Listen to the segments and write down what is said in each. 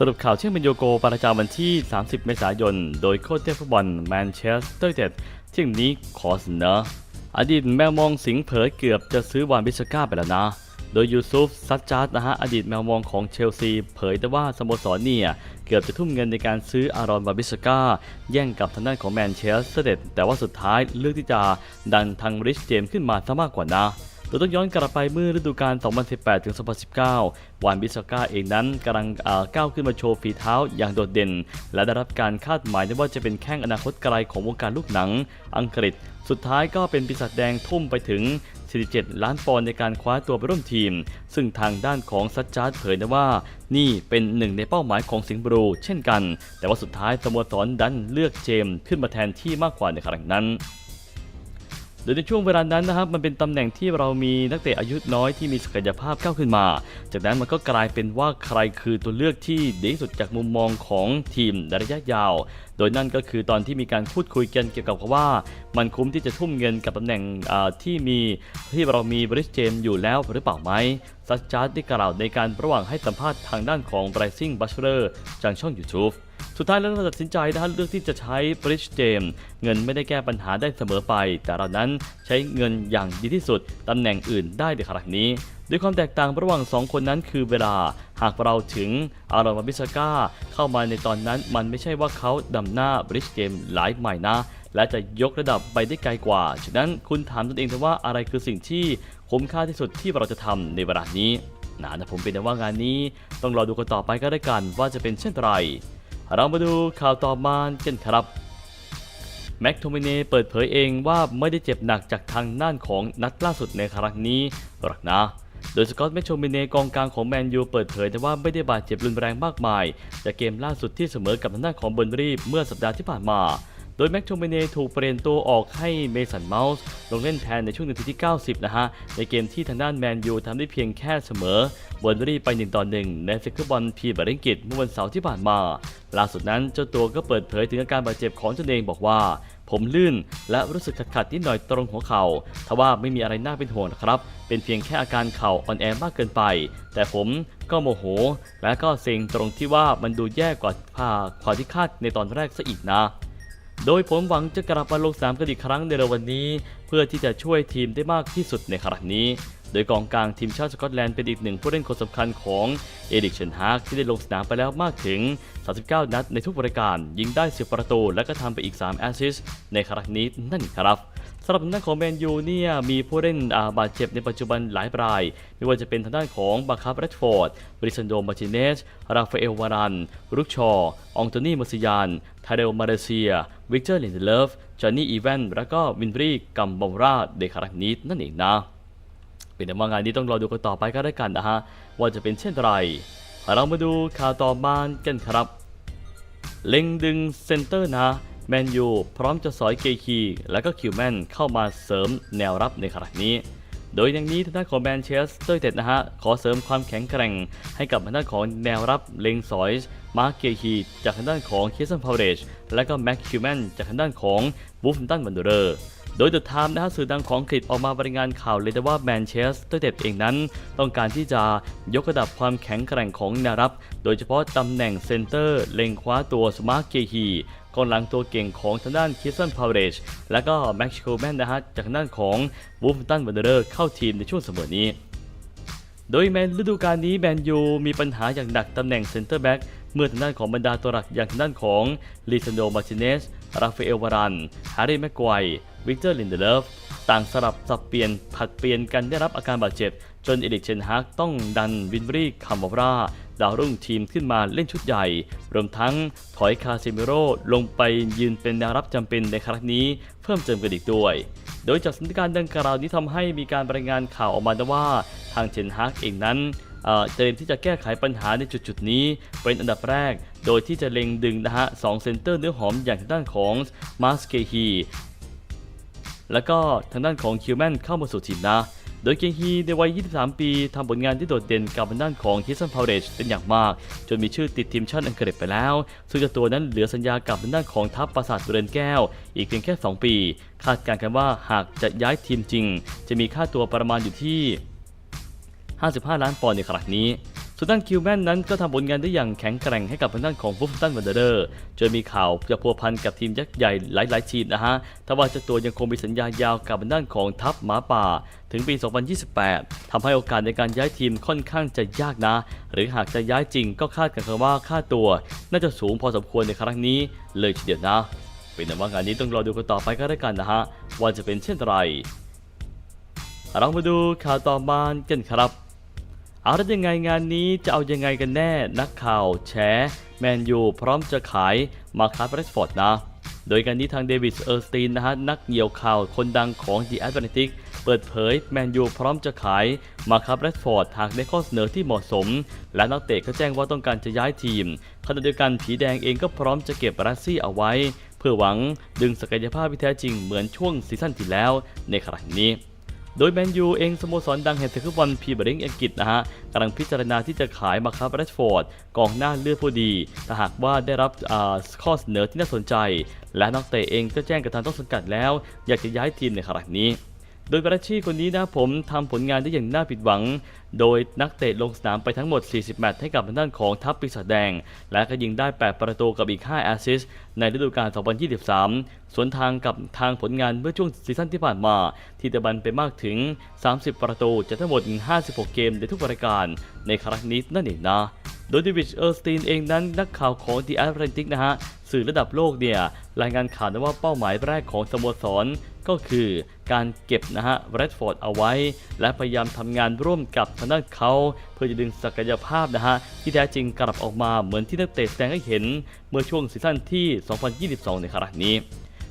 สรุปข่าวเชื่อมเป็นโยโกประจำวันที่ 30 เมษายน โดยโค้ชเทพฟุตบอลแมนเชสเตอร์เต็ดเที่ยงนี้ขอเสนออดีตแมวมองสิงเผยเกือบจะซื้อวานบิสก้าไปแล้วนะ โดยยูซุฟซัดจาร์ดนะฮะอดีตแมวมองของเชลซี เผยแต่ว่าสโมสรเนี่ย เกือบจะทุ่มเงินในการซื้ออารอนวาบิสก้า แย่งกับทางด้านของแมนเชสเตอร์เด็ดแต่ว่าสุดท้ายเลือกที่จะดันทางริชเจมขึ้นมาซะมากกว่านะ โดยต้องย้อนกลับไปเมื่อฤดูกาล 2018 ถึง 2019 วานบิสก้าเองนั้นกำลังก้าวขึ้นมาโชว์ฝีเท้าอย่างโดดเด่น และได้รับการคาดหมายได้ว่าจะเป็นแข้งอนาคตไกลของวงการลูกหนัง อังกฤษ สุดท้ายก็เป็นปีศาจแดงทุ่มไปถึง 47 ล้านปอนด์ในการคว้าตัวไปร่วมทีม ซึ่งทางด้านของซัจจาร์ดเผยนะว่า นี่เป็นหนึ่งในเป้าหมายของสิงห์บลูเช่นกัน แต่ว่าสุดท้ายสโมสรดันเลือกเจมส์ขึ้นมาแทนที่มากกว่าในครั้งนั้น โดยในช่วงเวลานั้นนะครับมันเป็นตำแหน่งที่เรามีนักเตะอายุน้อยที่มีศักยภาพก้าวขึ้นมา จากนั้นมันก็กลายเป็นว่าใครคือตัวเลือกที่ดีที่สุดจากมุมมองของทีมในระยะยาว โดยนั่นก็คือตอนที่มีการพูดคุยกันเกี่ยวกับว่า มันคุ้มที่จะทุ่มเงินกับตำแหน่งที่มีที่เรามีบริสเจมอยู่แล้วหรือเปล่าไหมซัจจาร์ดได้กล่าวในการระหว่างให้สัมภาษณ์ทางด้านของ Rising b a c h e l o r จากช่อง YouTube สุดท้ายแล้วเราตัดสินใจนะฮะเลือกที่จะใช้บริ d เจมเงินไม่ได้แก้ปัญหาได้เสมอไป แต่เรานั้นใช้เงินอย่างดีที่สุดตำแหน่งอื่นได้ในครั้งนี้ด้วยความแตกต่างระหว่าง 2 คนนั้นคือเวลา หากเราถึงอารอนมาบิสกาเข้ามาในตอนนั้นมันไม่ใช่ว่าเขาดำหน้าบริ d เจมหลายใหม่นะ และจะยกระดับไปได้ไกลกว่า ฉะนั้นคุณถามตนเองเถอะว่าอะไรคือสิ่งที่คุ้มค่าที่สุดที่เราจะทำในเวลานี้นะผมเป็นแต่ว่างานนี้ ต้องรอดูกันต่อไปก็ได้กันว่าจะเป็นเช่นไร เรามาดูข่าวต่อมากันครับ แม็กโทมิเนเปิดเผยเองว่าไม่ได้เจ็บหนักจากทางด้านของนัดล่าสุดในครั้งนี้หรอกนะโดยสกอตต์แมชโชมิเนกองกลางของแมนยูเปิดเผยแต่ว่าไม่ได้บาดเจ็บรุนแรงมากมาย จากเกมล่าสุดที่เสมอกับทางด้านของเบอร์นรีเมื่อสัปดาห์ที่ผ่านมา โดยแม็กโทมิเน่ถูกเปลี่ยนตัวออกให้เมสันเมาส์ลงเล่นแทนในช่วงนาทีที่ 90 นะฮะ ในเกมที่ทางด้านแมนยูทำได้เพียงแค่เสมอเบอร์นรีไป1ต่อ1ในศึกฟุตบอลพรีเมียร์ลีกเมื่อวันเสาร์ที่ผ่านมา ล่าสุดนั้นเจ้าตัวก็เปิดเผยถึงอาการบาดเจ็บของตนเองบอกว่า ผมลื่น และรู้สึกขัดๆนิดหน่อยตรงหัวเข่าทว่าไม่มีอะไรน่าเป็นห่วงนะครับ เป็นเพียงแค่อาการเข่าอ่อนแอมากเกินไป แต่ผมก็โมโห และก็เซ็งตรงที่ว่ามันดูแย่กว่าผ่าความที่คาดในตอนแรกซะอีกนะ โดยผมหวังจะกลับมาลงสนามกันอีกครั้งในเร็ววันนี้ เพื่อที่จะช่วยทีมได้มากที่สุดในครั้งนี้ โดยกองกลางทีมชาติสกอตแลนด์เป็นอีกหนึ่งผู้เล่นคนสำคัญของเอริกเชนฮากที่ได้ลงสนามไปแล้วมากถึง 39 นัดในทุกรายการ ยิงได้ 10 ประตูและก็ทำไปอีก 3 แอสซิสต์ในครั้งนี้นั่นครับ สำหรับทางด้านของแมนยูเนี่ยมีผู้เล่นาบาดเจ็บในปัจจุบันหลายราย ไม่ว่าจะเป็นทางด้านของบาคาร์เรตฟอร์ดบริซันโดมาร์ติเนส ราฟาเอลวารัน รุกชออองโตนีมาซิยานทาเดลมาเลเซีย วิกเตอร์ลินเดเลฟจอห์นนี่อีแวนแล้วก็วินบรีกัมบอราในคารั้งนี้นั่นเองนะเป็นแต่ว่างานนี้ต้องรอดูกันต่อไปก็ได้กันนะฮะว่าจะเป็นเช่นไร เรามาดูข่าวต่อมากันครับ เล็งดึงเซนเตอร์นะ แมนยูพร้อมจะสอยเกคีและก็คิวแมนเข้ามาเสริมแนวรับในขณะนี้ โดยอย่างนี้ทางด้านของแมนเชสเตอร์เต็ดนะฮะ ขอเสริมความแข็งแกร่ง ให้กับทางด้านของแนวรับเล็งสอยมาร์เกคีจากทางด้านของเคสันพาวเดชและก็แม็กคิวแมนจากทางด้านของบูฟตันวันเดอร์โดยเดอะไทม์นะฮะสื่อดังของอังกฤษออกมารายงานข่าวเลยว่าแมนเชสเตอร์ยูไนเต็ดเองนั้น ต้องการที่จะยกระดับความแข็งแกร่งของแนวรับ โดยเฉพาะตำแหน่งเซนเตอร์ เล็งคว้าตัวสมาร์เกฮี กองหลังตัวเก่งของทางด้านคิสซันพาวเดชและก็แม็กชิโคแมนนะฮะจากทางด้านของบูฟตันวันเดอร์เข้าทีมในช่วงเสมอนี้ โดยแมนฤดูกาลนี้แมนยูมีปัญหาอย่างหนักตำแหน่งเซนเตอร์แบ็กเมื่อทางด้านของบรรดาตัวหลักอย่างทางด้านของลิซันโดมาร์ติเนส ราฟาเอลวารันแฮร์รี่แม็กไกววิกเตอร์ลินเดเลฟต่างสลับสับเปลี่ยนผัดเปลี่ยนกันได้รับอาการบาดเจ็บ จนเอริกเชนฮากต้องดันวินบรีคัมบอรา ดาวรุ่งทีมขึ้นมาเล่นชุดใหญ่ รวมทั้งถอยคาเซมิโรลงไปยืนเป็นแนวรับจำเป็นในครั้งนี้เพิ่มเติมกันอีกด้วย โดยจากสถานการณ์ดังกล่าวนี้ทำให้มีการรายงานข่าวออกมาว่า ทางเชนฮากเองนั้นเอ่อเตรียมที่จะแก้ไขปัญหาในจุดๆนี้เป็นอันดับแรก โดยที่จะเล็งดึงนะฮะสองเซนเตอร์เนื้อหอมอย่างทางด้านของมาสเกฮีแล้วก็ทางด้านของคิวแมนเข้ามาสู่ทีมนะ โดยเกงฮีในวัย 23 ปีทำผลงานที่โดดเด่นกับด้านของฮิสซันพาวเรชเป็นอย่างมาก จนมีชื่อติดทีมชาติอังกฤษไปแล้ว ซึ่งตัวนั้นเหลือสัญญากับด้านของทัพปราสาทเรือนแก้ว อีกเพียงแค่ 2 ปี คาดการณ์กันว่าหากจะย้ายทีมจริง จะมีค่าตัวประมาณอยู่ที่ 55 ล้านปอนด์ในครั้งนี้ ส่วนด้านคิวแมนนั้นก็ทำผลงานได้อย่างแข็งแกร่งให้กับทางด้านของฟุฟตันวันเดอร์จนมีข่าวจะพัวพันกับทีมยักษ์ใหญ่หลายๆทีมนะฮะแต่ว่าเจ้าตัวยังคงมีสัญญายาวกับทางด้านของทัพหมาป่า ถึงปี 2028ทำให้โอกาสในการย้ายทีมค่อนข้างจะยากนะ หรือหากจะย้ายจริงก็คาดกันว่าค่าตัว น่าจะสูงพอสมควรในครั้งนี้เลยทีเดียวนะเป็นแต่ว่างานนี้ต้องรอดูกันต่อไปก็แล้วกันนะฮะว่าจะเป็นเช่นไรเรามาดูข่าวต่อมากันครับ เอาแล้วยังไงงานนี้จะเอายังไงกันแน่นักข่าวแฉแมนยูพร้อมจะขายมาคาร์เรสฟอร์ดนะ โดยการนี้ทางเดวิดเออร์สตีนนะฮะนักเหยี่ยวข่าวคนดังของ The Atlantic เปิดเผยแมนยูพร้อมจะขายมาคาร์เรสฟอร์ดหากได้ข้อเสนอที่เหมาะสม และนักเตะก็แจ้งว่าต้องการจะย้ายทีมขณะเดียวกันผีแดงเองก็พร้อมจะเก็บรัสซี่เอาไว้ เพื่อหวังดึงศักยภาพที่แท้จริงเหมือนช่วงซีซั่นที่แล้วในครั้งนี้ โดยแมนยูเองสโมสรดังแห่งศึกฟุตบอลพรีเมียร์ลีกอังกฤษนะฮะกำลังพิจารณาที่จะขายมาครับแรชฟอร์ดกองหน้าเลือดผู้ดีถ้าหากว่าได้รับข้อเสนอที่น่าสนใจ และนักเตะเองก็แจ้งกับทางต้นสังกัดแล้ว อยากจะย้ายทีมในครั้งนี้ โดยบราชีคนนี้นะผมทำผลงานได้อย่างน่าผิดหวัง โดยนักเตะลงสนามไปทั้งหมด 40 แมตช์ให้กับทางด้านของทัพปีศาจแดง และก็ยิงได้ 8 ประตูกับอีก 5 แอสซิสต์ในฤดูกาล 2023 สวนทางกับทางผลงานเมื่อช่วงซีซั่นที่ผ่านมา ที่ตะบันไปมากถึง 30 ประตูจากทั้งหมด 56 เกมในทุกรายการ ในครั้งนี้นั่นเองนะโดยดิวิชเออร์สตีนเองนั้นนักข่าวของ The Atlantic นะฮะสื่อระดับโลกเนี่ยรายงานข่าวนะว่าเป้าหมายแรกของสโมสร ก็คือการเก็บนะฮะแรดฟอร์ดเอาไว้ และพยายามทำงานร่วมกับทางด้านเขา เพื่อจะดึงศักยภาพนะฮะที่แท้จริงกลับออกมาเหมือนที่นักเตะแสดงให้เห็น เมื่อช่วงซีซั่นที่ 2022 ในครั้งนี้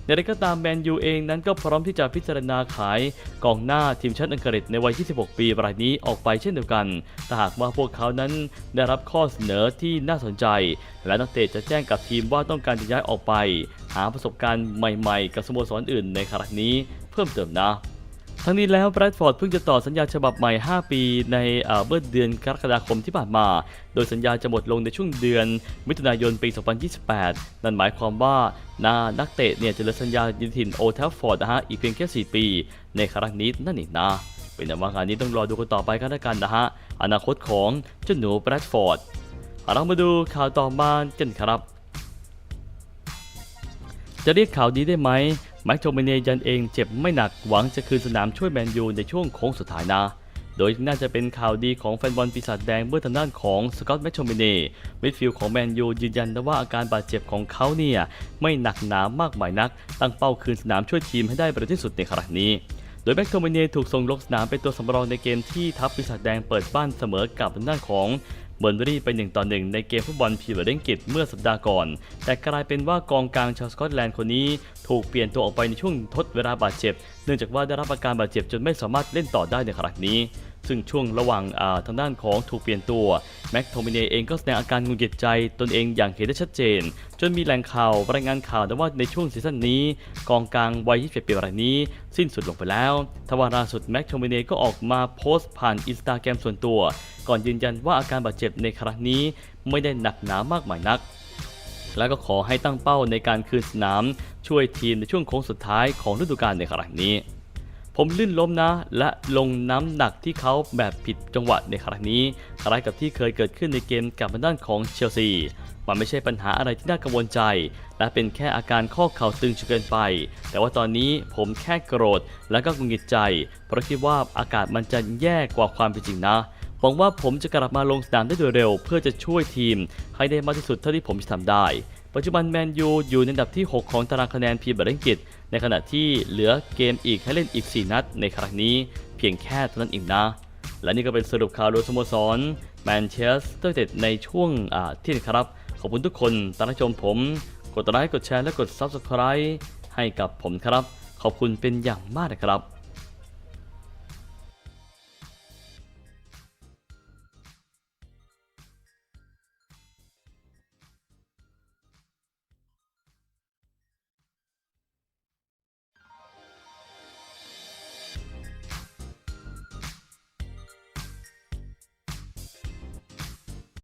อย่างไรก็ตามแมนยูเองนั้นก็พร้อมที่จะพิจารณาขายกองหน้าทีมชาติอังกฤษในวัย 26 ปีรายนี้ออกไปเช่นเดียวกันแต่หากว่าพวกเขานั้นได้รับข้อเสนอที่น่าสนใจ และนักเตะจะแจ้งกับทีมว่าต้องการจะย้ายออกไป หาประสบการณ์ใหม่ ๆ กับสโมสรอื่นในครั้งนี้เพิ่มเติมนะ ทั้งนี้แล้วแบรดฟอร์ดเพิ่งจะต่อสัญญาฉบับใหม่ 5 ปีในเมื่อเดือนกรกฎาคมที่ผ่านมา โดยสัญญาจะหมดลงในช่วงเดือน มิถุนายนปี 2028 นั่นหมายความว่านานักเตะเนี่ยจะเหลือสัญญายืนถิ่นโอเทลฟอร์ดนะฮะอีกเพียงแค่ 4 ปี ในครั้งนี้นั่นเองนะเป็นแต่ว่างานนี้ต้องรอดูกันต่อไปกันล้วกันนะฮะอนาคตของเจ้าหนูแบรดฟอร์ดเรามาดูข่าวต่อมากันครับ จะเรียกข่าวดีได้ไหม แม็กโทมิเนยันเองเจ็บไม่หนักหวังจะคืนสนามช่วยแมนยูในช่วงโค้งสุดท้ายนะโดยน่าจะเป็นข่าวดีของแฟนบอลปีศาจแดงเมื่อทางด้านของสกอตแมคโทมิเน่มิดฟิลด์ของแมนยูยืนยันนะว่าอาการบาดเจ็บของเขาเนี่ยไม่หนักหนามากมายนัก ตั้งเป้าคืนสนามช่วยทีมให้ได้ประที่สุดในครั้งนี้ โดยแม็กโทมิเน่ถูกส่งลงสนามเป็นตัวสำรองในเกมที่ทัพปีศาจแดงเปิดบ้านเสมอกับทางด้านของ เบอร์นบรี่ไป1ต่อ1ในเกมฟุตบอลพรีเมียร์ลีกอังกฤษเมื่อสัปดาห์ก่อน แต่กลายเป็นว่ากองกลางชาวสกอตแลนด์คนนี้ ถูกเปลี่ยนตัวออกไปในช่วงทดเวลาบาดเจ็บ เนื่องจากว่าได้รับอาการบาดเจ็บจนไม่สามารถเล่นต่อได้ในครั้งนี้ ซึ่งช่วงระหว่างาทางด้านของถูกเปลี่ยนตัวแม็กโทมิเนเองก็แสดงอาการงุดหงิดใจตนเองอย่างเห็นได้ชัดเจน จนมีแหล่งข่าวรายงานข่าวนะว่าในช่วงซีซั่นนี้ กองกลางวัย21ปีรายนี้ สิ้นสุดลงไปแล้วทว่าล่าสุดแม็กโทมิเนก็ออกมาโพสต์ผ่านอินสตาแกรมส่วนตัว ก่อนยืนยันว่าอาการบาดเจ็บในครั้งนี้ไม่ได้หนักหนามากมายนักแล้วก็ขอให้ตั้งเป้าในการคืนสนาม ช่วยทีมในช่วงโค้งสุดท้ายของฤดูกาลในครั้งนี้ ผมลื่นล้มนะ และลงน้ำหนักที่เขาแบบผิดจังหวะในครั้งนี้คล้ายกับที่เคยเกิดขึ้นในเกมกับทางด้านของเชลซีมันไม่ใช่ปัญหาอะไรที่น่ากังวลใจ และเป็นแค่อาการข้อเข่าตึงจนเกินไป แต่ว่าตอนนี้ผมแค่โกรธและก็กุงกิดใจ เพราะคิดว่าอากาศมันจะแย่กว่าความเป็นจริงนะหวังว่าผมจะกลับมาลงสนามได้โดยเร็ว เพื่อจะช่วยทีม ให้ได้มากที่สุดเท่าที่ผมจะทำได้ ปัจจุบันแมนยูอยู่ในอันดับที่ 6 ของตารางคะแนนพรีเมียร์ลีกอังกฤษ ในขณะที่เหลือเกมอีกให้เล่นอีก 4 นัดในครั้งนี้เพียงแค่เท่านั้นเองนะ และนี่ก็เป็นสรุปข่าวโดยสโมสรแมนเชสเตอร์เต็ดในช่วงอาที่นี่ครับ ขอบคุณทุกคนตามชมผม กดไลค์กดแชร์และกด Subscribe ให้กับผมครับ ขอบคุณเป็นอย่างมากนะครับ